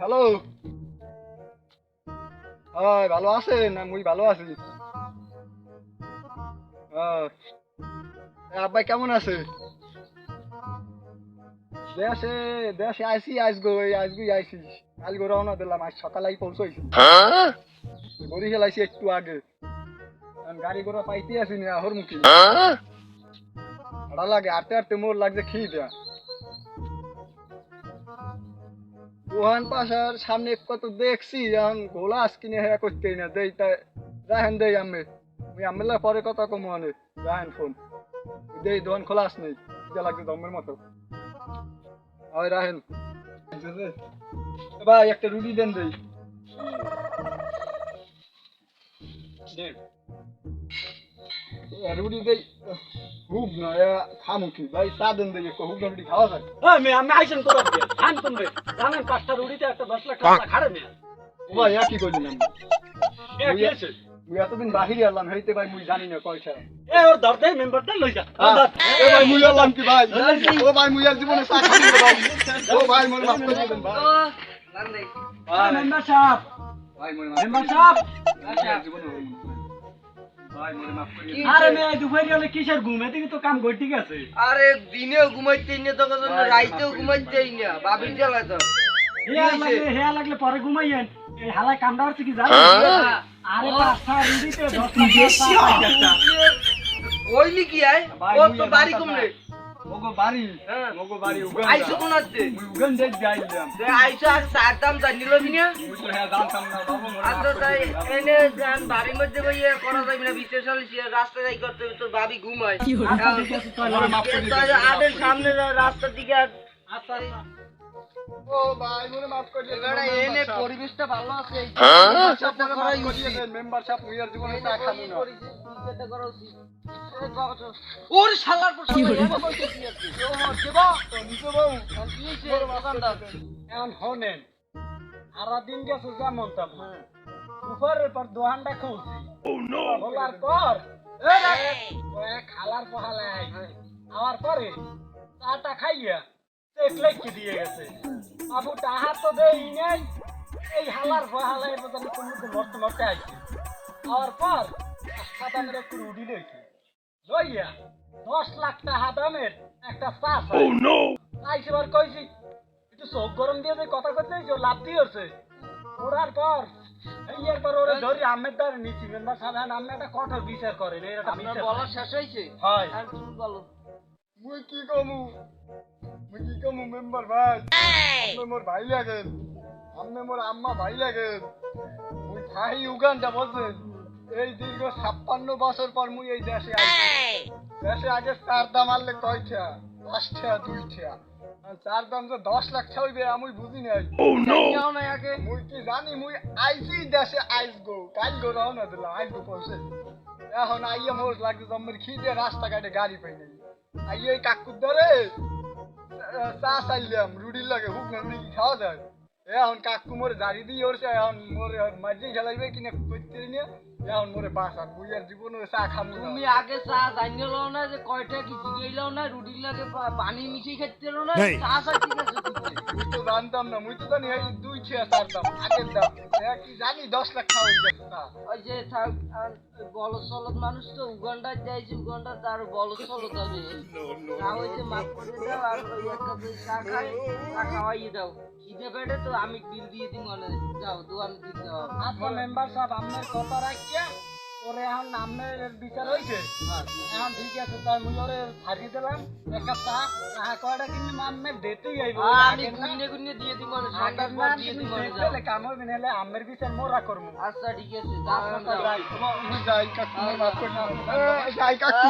Hello হয় ভালো আছেন? না মুই ভালো আছি। হ্যাঁ। আব্বাই কেমন আছে? দেশে দেশে আইসি এই আইসগুই আইসি। কাল গো রওনা দিলাম আজ সকালেই পৌঁছাইছি। একটু আগে। গাড়ি ঘোড়া পাইতে আসি না হর মুখি ভাড়া লাগে আটতে আটতে মোর লাগছে খেয়ে দেয়া দোহান পাশার সামনে কত দেখছি এখন গোলাস কিনে হ্যাঁ করতে না দেই তাই রাহেন দেই আমি মুই আমেলা পরে কথা কম আনে রাহেন ফোন। দেই দোহান খোলাস নেই যা লাগছে দমের মতো। হয় রাহেন। ভাই একটা রুটি দেন দেই। এ, রুটি দেই হুব না খামু কি ভাই চা দেন দেই একটা না রুটি খাওয়া যায়? হ্যাঁ মেয়ে আমি আইসেন কোথা থেকে? আন তুমি জানেন পাঁচটা রুটিতে একটা দশ লাখ টাকা খাড়ে মেয়ে। ও ভাই একই কইলেন আমি এ কি আছে মুই এতদিন বাহিরে এলাম হইতে ভাই মুই জানি না কয়টা এ ওর দর দেয় মেম্বারটা লই যা এ ভাই মুই এলাম কি ভাই? ও ভাই মুই আর জীবনে চা ভাই। ও ভাই মোর মাফ করে দিবেন ভাই। ভাই মেম্বার সাহেব ভাই মোর মেম্বার সাহেব জীবনে আরে মেয়ে দুপুরে হলে কিসের ঘুম? এদিকে তো কাম করে ঠিক আছে। আরে দিনেও ঘুমাইতে না তো কত রাইতেও ঘুমাইতে না বাবির জ্বালা তো। হেয়া লাগলে হেয়া লাগলে পরে ঘুমাইয়েন। এই হালায় কামটা হচ্ছে কি জানেন আরে পাঁচটা রুটিতে দশ লাখ ওইলি কি আয়? ও তো বাড়ি কমলে বাড়ি হ্যাঁ। বাড়ি উগান্ডা। আইসো কোন আছে মুই উগান্ডা যাইলাম আইসো আর সার দাম জানিল কিনা? মুই তো হ্যাঁ জানতাম না বাবু মোর মাফ আচ্ছা তাই এনে যান বাড়ির মধ্যে বইয়ে করা যাবে না বিশেষ হলে রাস্তা যাই করতে তোর ভাবি ঘুমায়। আচ্ছা মাফ করে দিবেন। আদের সামনে রাস্তার দিকে আর আচ্ছা। ও ভাই মোর মাফ করে এনে পরিবেশটা ভালো আছে এই সব টাকা করাই উচিত। মেম্বার সাহেব মুই আর জীবনে চা খাব না ওর শালার পর কি হলো নিচে বউ এখন শোনেন সারাদিন গেছে যেমন তেমন দুপুরের পর দোহানটা খুলছি। খোলার পর ওই খালার পহালে আমার পরে চাটা খাইয়া চেক লেখি দিয়ে গেছে। বাবু টাহা তো দেই নেই। এই হালার পহালে এবার কোনো মরতে মরতে আইছে। আমার পর সাদা মেরে একটু রুডি লইছি লইয়া দশ লাখ টাকা দামের একটা চা আইসে বার কইছি একটু চোখ গরম দিয়ে যে কথা করতে যে লাভ দিয়ে হচ্ছে ওড়ার পর এই একবার ওরে ধরি আমের দ্বারা নিচি। মেম্বার সাধারণ আমি একটা কঠোর বিচার করেন এর একটা বলা শেষ হয়েছে হয়। আর তুমি বলো? মুই কি কমু? মুই কি কমু মেম্বার ভাই? আপনি মোর ভাই লাগেন। আপনি মোর আম্মা ভাই লাগেন। মুই থাই উগান্ডা বলছেন। এই দীর্ঘ ছাপ্পান্ন বছর পর মুই এই দেশে আইছি দেশে আগে চার দাম আনলে কয়টা? পাঁচটা দুইটা। আর চার দাম যে দশ লাখ ছাইবে আমি বুঝি নাই। যাও না আগে। মুই কি জানি মুই আইছি দেশে আইস গো। কাল গো দিলাম আইস গো পৌঁছে এখন আইয়া মোর লাগছে জম্মের খিদে রাস্তাঘাটে গাড়ি পাই নাই। আইয়া এই কাকুর ধরে চা চাইলাম রুটির লাগে হুক না রুটি খাওয়া যায়। এখন কাকু মোর জারি দিয়ে ওরছে এখন মোরে মাঝে খেলাইবে কিনা করতে নিয়ে এখন মোরে বাসার মুই আর জীবন চা খামু না তুমি আগে চা জানিয়ে লও না যে কয়টা কি জিগেই লও না রুটির লাগে পানি মিশিয়ে খেতে লও না চা চা ঠিক আছে। তুমি। জানতাম না মুই তো জানি এই দুই ছিয়া দাম আগের দাম। এ কি জানি দশ লাখ খাওয়া গেছে চা ওই যে থাক বলদ সলদ মানুষ তো উগান্ডা যাইছে উগান্ডা তার বলদ সলদ হবে। চা হইতে মাফ করে দাও আর ওই একটা দুই চা খাই চা খাওয়াইয়ে দাও। খিদে পেটে তো আমি বিল দিয়ে দিই মনে যাও দোয়ান দিতে হবে। আচ্ছা মেম্বার সাহেব আপনার কথা রাখিয়া ওরে এখন নামের বিচার হয়েছে। এখন ঠিক আছে তাই মুই ওরে ছাড়িয়ে দিলাম। একটা চা। আহা কয়টা কিন্তু নামের দিতেই আইব আমি গুনে গুনে দিয়ে দিব না সাতার পর দিয়ে দিব না তাহলে কাম হবে না হলে আমের বিচার মোরা করব আচ্ছা ঠিক আছে যাও যাই। তোমার যাই কাকু মাফ করে যাই কাকু